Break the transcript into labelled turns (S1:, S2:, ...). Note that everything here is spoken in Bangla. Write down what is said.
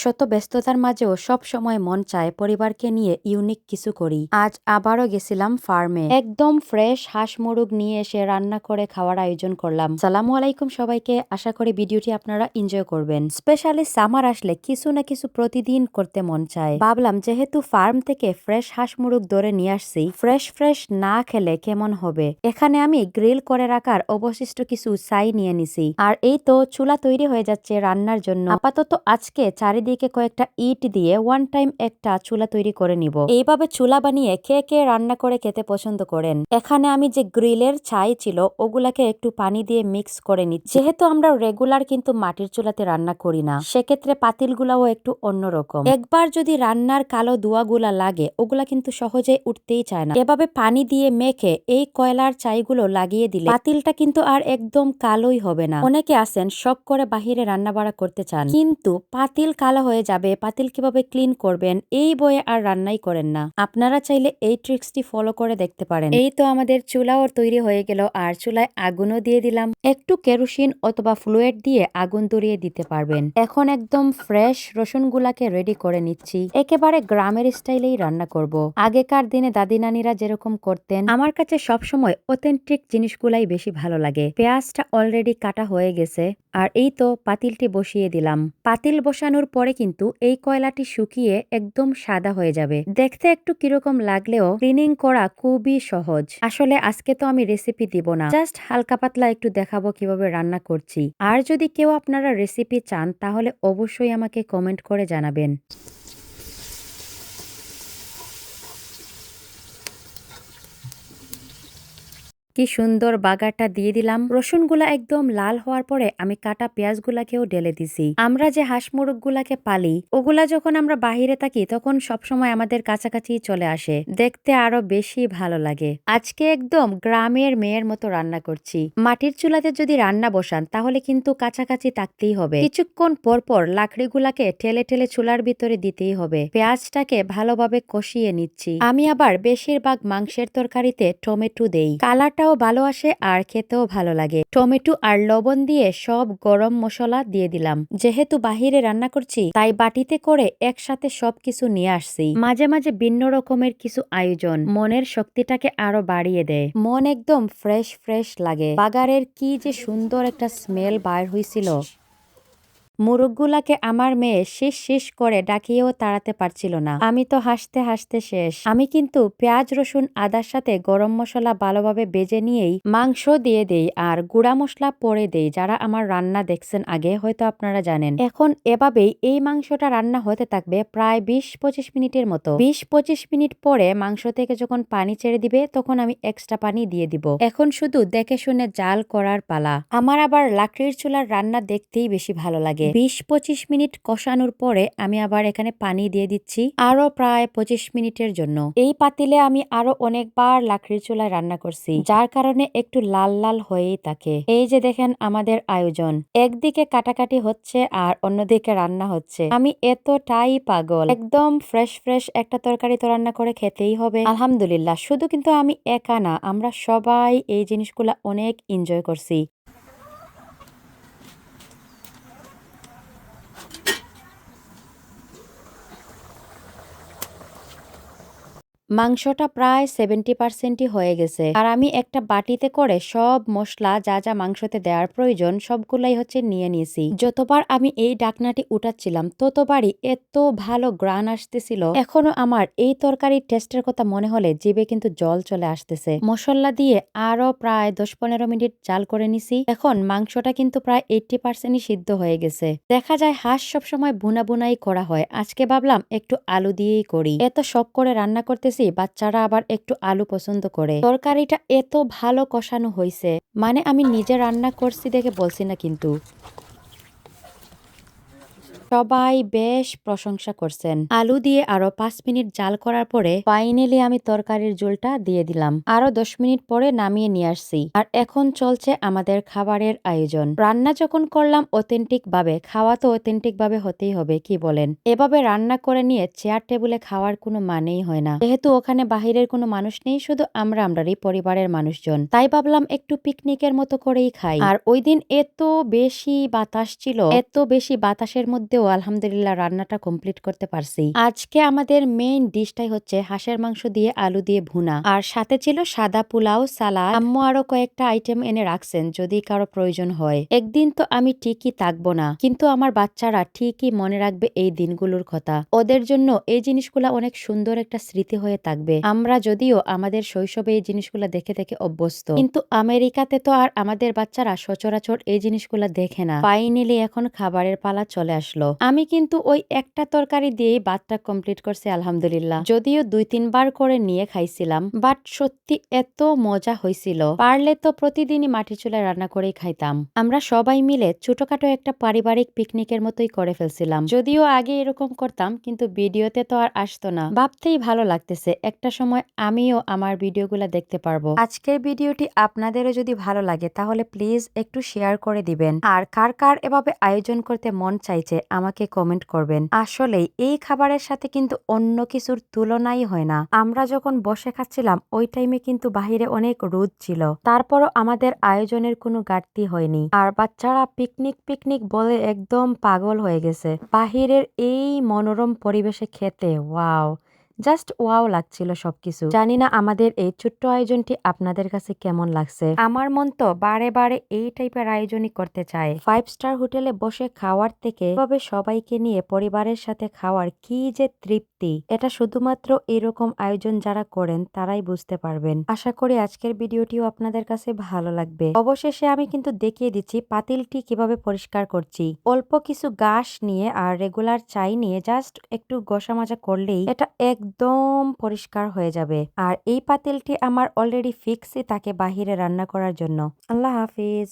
S1: শত ব্যস্ততার মাঝেও সব সময় মন চায় পরিবারকে নিয়ে ইউনিক কিছু করি। আজ আবারও গেছিলাম ফার্মে একদম ফ্রেশ হাঁস মুরগ নিয়ে এসে রান্না করে খাওয়ার আয়োজন করলাম। সালামু আলাইকুম সবাইকে। আশা করি ভিডিওটি আপনারা এনজয় করবেন। স্পেশালি সামার আসলে কিছু না কিছু প্রতিদিন করতে মন চায়। ভাবলাম যেহেতু ফার্ম থেকে ফ্রেশ হাঁস মুরগ ধরে নিয়ে আসছি ফ্রেশ ফ্রেশ না খেলে কেমন হবে? এখানে আমি গ্রিল করে রাখার অবশিষ্ট কিছু ছাই নিয়ে নিছি। আর এই তো চুলা তৈরি হয়ে যাচ্ছে রান্নার জন্য। আপাতত আজকে চারিদিকে কয়েকটা ইট দিয়ে ওয়ান টাইম একটা চুলা তৈরি করে নিব। এইভাবে চুলা বানিয়ে কে কে রান্না করে খেতে পছন্দ করেন? এখানে আমি যে গ্রিলের ছাই ছিল, ওগুলাকে একটু পানি দিয়ে মিক্স করে নিচ্ছি। যেহেতু আমরা রেগুলার কিন্তু মাটির চুলাতে রান্না করি না, সেক্ষেত্রে পাতিলগুলাও একটু অন্যরকম। একবার যদি রান্নার কালো দুয়াগুলা লাগে, ওগুলা কিন্তু সহজে উঠতেই চায় না। এভাবে পানি দিয়ে মেখে এই কয়লার চাইগুলো লাগিয়ে দিলে পাতিলটা কিন্তু আর একদম কালোই হবে না। অনেকে আছেন, শখ করে বাহিরে রান্না বাড়া করতে চান। কিন্তু পাতিল কালো হয়ে যাবে পাতিল কীভাবে ক্লিন করবেন এই বয়ে আর রান্নাই করেন না। আপনারা চাইলে এই ট্রিক্সটি ফলো করে দেখতে পারেন। এই তো আমাদের চুলাও তৈরি হয়ে গেল আর চুলায় আগুনও দিয়ে দিলাম। একটু কেরোসিন অথবা ফ্লুয়েড দিয়ে আগুন ধরিয়ে দিতে পারবেন। এখন একদম ফ্রেশ রসুন গুলাকে রেডি করে নিচ্ছি। একেবারে গ্রামের স্টাইলেই রান্না করব। আগেকার দিনে দাদি নানিরা যেরকম করতেন আমার কাছে সবসময় অথেন্টিক জিনিসগুলাই বেশি ভালো লাগে। পেঁয়াজটা অলরেডি কাটা হয়ে গেছে আর এই তো পাতিলটি বসিয়ে দিলাম। পাতিল বসানোর পরে কিন্তু এই কয়লাটি শুকিয়ে একদম সাদা হয়ে যাবে। দেখতে একটু কীরকম লাগলেও ক্লিনিং করা খুবই সহজ। আসলে আজকে তো আমি রেসিপি দিব না। জাস্ট হালকা পাতলা একটু দেখাবো কীভাবে রান্না করছি। আর যদি কেউ আপনারা রেসিপি চান, তাহলে অবশ্যই আমাকে কমেন্ট করে জানাবেন। কি সুন্দর বাগারটা দিয়ে দিলাম। রসুনগুলা একদম লাল হওয়ার পরে আমি কাটা পেঁয়াজগুলাকেও ঢেলে দিছি। আমরা যে হাঁস মুরগগুলাকে পালি, ওগুলা যখন আমরা বাহিরে থাকি তখন সবসময় আমাদের কাছাকাছি চলে আসে। দেখতে আরও বেশি ভালো লাগে। আজকে একদম গ্রামের মেয়ের মতো রান্না করছি। মাটির চুলাতে যদি রান্না বসান, তাহলে কিন্তু কাছাকাছি থাকতেই হবে। কিছুক্ষণ পর পর লাকড়িগুলাকে ঠেলে ঠেলে চুলার ভিতরে দিতেই হবে। পেঁয়াজটাকে ভালোভাবে কষিয়ে নিচ্ছি। আমি আবার বেশিরভাগ মাংসের তরকারিতে টমেটো দেই। কালারটাও ভালো আসে আর খেতেও ভালো লাগে। টমেটো আর লবণ দিয়ে সব গরম মশলা দিয়ে দিলাম। যেহেতু বাহিরে রান্না করছি, তাই বাটিতে করে একসাথে সবকিছু নিয়ে আসছি। মাঝে মাঝে ভিন্ন রকমের কিছু আয়োজন মনের শক্তিটাকে আরও বাড়িয়ে দেয়। মন একদম ফ্রেশ ফ্রেশ লাগে। বাগারের কি যে সুন্দর একটা স্মেল বার হয়েছিল মুরগগুলাকে আমার মেয়ে শেষ শেষ করে ডাকিয়েও তাড়াতে পারছিল না। আমি তো হাসতে হাসতে শেষ। আমি কিন্তু পেঁয়াজ, রসুন, আদার সাথে গরম মশলা ভালোভাবে বেজে নিয়েই মাংস দিয়ে দেই আর গুঁড়া মশলা পরে দেই, যারা আমার রান্না দেখছেন আগে হয়তো আপনারা জানেন। এখন এভাবেই এই মাংসটা রান্না হতে থাকবে প্রায় বিশ পঁচিশ মিনিটের মতো। বিশ পঁচিশ মিনিট পরে মাংস থেকে যখন পানি ছেড়ে দিবে, তখন আমি এক্সট্রা পানি দিয়ে দিব। এখন শুধু দেখে শুনে জাল করার পালা। আমার আবার লাকড়ির চুলার রান্না দেখতেই বেশি ভালো লাগে। বিশ পঁচিশ মিনিট কষানোর পরে আমি আবার এখানে পানি দিয়ে দিচ্ছি আরও প্রায় পঁচিশ মিনিটের জন্য। এই পাতিলে আমি আরও অনেকবার লাকড়ির চুলায় রান্না করছি, যার কারণে একটু লাল লাল হয়েই থাকে। এই যে দেখেন আমাদের আয়োজন। একদিকে কাটাকাটি হচ্ছে আর অন্যদিকে রান্না হচ্ছে। আমি এতটাই পাগল। একদম ফ্রেশ ফ্রেশ একটা তরকারি তো রান্না করে খেতেই হবে। আলহামদুলিল্লাহ। শুধু কিন্তু আমি একা না, আমরা সবাই এই জিনিসগুলা অনেক এনজয় করছি। মাংসটা প্রায় সেভেন্টি পার্সেন্টই হয়ে গেছে। আর আমি একটা বাটিতে করে সব মশলা, যা যা মাংসতে দেওয়ার প্রয়োজন, সবগুলাই হচ্ছে নিয়ে নিয়েছি। যতবার আমি এই ডাকনাটি উঠাচ্ছিলাম, ততবারই এত ভালো গ্রান আসতেছিল। এখনও আমার এই তরকারির টেস্টের কথা মনে হলে জিভে কিন্তু জল চলে আসতেছে। মশলা দিয়ে আরও প্রায় দশ পনেরো মিনিট জাল করে নিছি। এখন মাংসটা কিন্তু প্রায় এইটটি পার্সেন্টই সিদ্ধ হয়ে গেছে। দেখা যায় হাঁস সবসময় বুনা বুনাই করা হয়। আজকে ভাবলাম একটু আলু দিয়েই করি। এত শখ করে রান্না করতেছি বাচ্চারা আবার একটু আলু পছন্দ করে। তরকারিটা এত ভালো কষানো হয়েছে মানে আমি নিজে রান্না করছি দেখে বলছি না কিন্তু। সবাই বেশ প্রশংসা করছেন। আলু দিয়ে আরও পাঁচ মিনিট জাল করার পরে ফাইনালি আমি তরকারির ঝোলটা দিয়ে দিলাম। আরও দশ মিনিট পরে নামিয়ে নিয়ে আসছি। আর এখন চলছে আমাদের খাবারের আয়োজন। রান্না যখন করলাম অথেন্টিক ভাবে, খাওয়া তো অথেন্টিক ভাবে হতেই হবে, কি বলেন? এভাবে রান্না করে নিয়ে চেয়ার টেবিলে খাওয়ার কোনো মানেই হয় না। যেহেতু ওখানে বাহিরের কোনো মানুষ নেই, শুধু আমরা আমরারই পরিবারের মানুষজন। তাই ভাবলাম একটু পিকনিকের মতো করেই খাই। আর ওই দিন এত বেশি বাতাস ছিল, এত বেশি বাতাসের মধ্যে রাতেও আলহামদুলিল্লাহ রান্নাটা কমপ্লিট করতে পারছি। আজকে আমাদের মেইন ডিশটাই হচ্ছে হাঁসের মাংস দিয়ে আলু দিয়ে ভুনা। আর সাথে ছিল সাদা পোলাও, সালাদ। আম্মু আরও কয়েকটা আইটেম এনে রাখছেন যদি কারও প্রয়োজন হয়। একদিন তো আমি ঠিকই থাকব না, কিন্তু আমার বাচ্চারা ঠিকই মনে রাখবে এই দিনগুলোর কথা। ওদের জন্য এই জিনিসগুলা অনেক সুন্দর একটা স্মৃতি হয়ে থাকবে। আমরা যদিও আমাদের শৈশবে এই জিনিসগুলা দেখে দেখে অভ্যস্ত, কিন্তু আমেরিকাতে তো আর আমাদের বাচ্চারা সচরাচর এই জিনিসগুলা দেখে না। ফাইনালি এখন খাবারের পালা চলে আসলো। আমি কিন্তু ওই একটা তরকারি দিয়েই ভাতটা কমপ্লিট করছি, আলহামদুলিল্লাহ। যদিও দুই তিনবার করে নিয়ে খাইছিলাম বাট সত্যি এত মজা হয়েছিল পারলে তো প্রতিদিনই মাটির চুলায় রান্না করেই খাইতাম। আমরা সবাই মিলে ছোটখাটো একটা পারিবারিক পিকনিকের মতোই করে ফেলছিলাম। যদিও আগে এরকম করতাম, কিন্তু ভিডিওতে তো আর আসতো না। ভাবতেই ভালো লাগতেছে, একটা সময় আমিও আমার ভিডিওগুলো দেখতে পারব। আজকের ভিডিওটি আপনাদেরও যদি ভালো লাগে, তাহলে প্লিজ একটু শেয়ার করে দিবেন। আর কার কার এভাবে আয়োজন করতে মন চাইছে আমাকে কমেন্ট করবেন। আসলে এই খাবারের সাথে কিন্তু অন্য কিছুর তুলনাই হয় না। আমরা যখন বসে খাচ্ছিলাম, ওই টাইমে কিন্তু বাহিরে অনেক রোদ ছিল। তারপরও আমাদের আয়োজনের কোনো ঘাটতি হয়নি। আর বাচ্চারা পিকনিক পিকনিক বলে একদম পাগল হয়ে গেছে। বাহিরের এই মনোরম পরিবেশে খেতে ওয়াও জাস্ট ওয়াও লাগছিল সবকিছু। জানি না আমাদের এই ছোট্ট আয়োজনটি আপনাদের কাছে কেমন লাগছে। আমার মন তো বারে বারে এই টাইপের আয়োজনই করতে চায়। ফাইভ স্টার হোটেলে বসে খাওয়ার থেকে এভাবে সবাইকে নিয়ে পরিবারের সাথে খাওয়ার কি যে তৃপ্তি। এটা শুধুমাত্র এরকম আয়োজন যারা করেন তারাই বুঝতে পারবেন। আশা করি আজকের ভিডিওটিও আপনাদের কাছে ভালো লাগবে। অবশেষে আমি কিন্তু দেখিয়ে দিচ্ছি পাতিলটি কীভাবে পরিষ্কার করছি। অল্প কিছু গাছ নিয়ে আর রেগুলার চাই নিয়ে জাস্ট একটু গোসা মাজা করলেই এটা একদম পরিষ্কার হয়ে যাবে। আর এই পাতিলটি আমার অলরেডি ফিক্সই তাকে বাহিরে রান্না করার জন্য। আল্লাহ হাফিজ।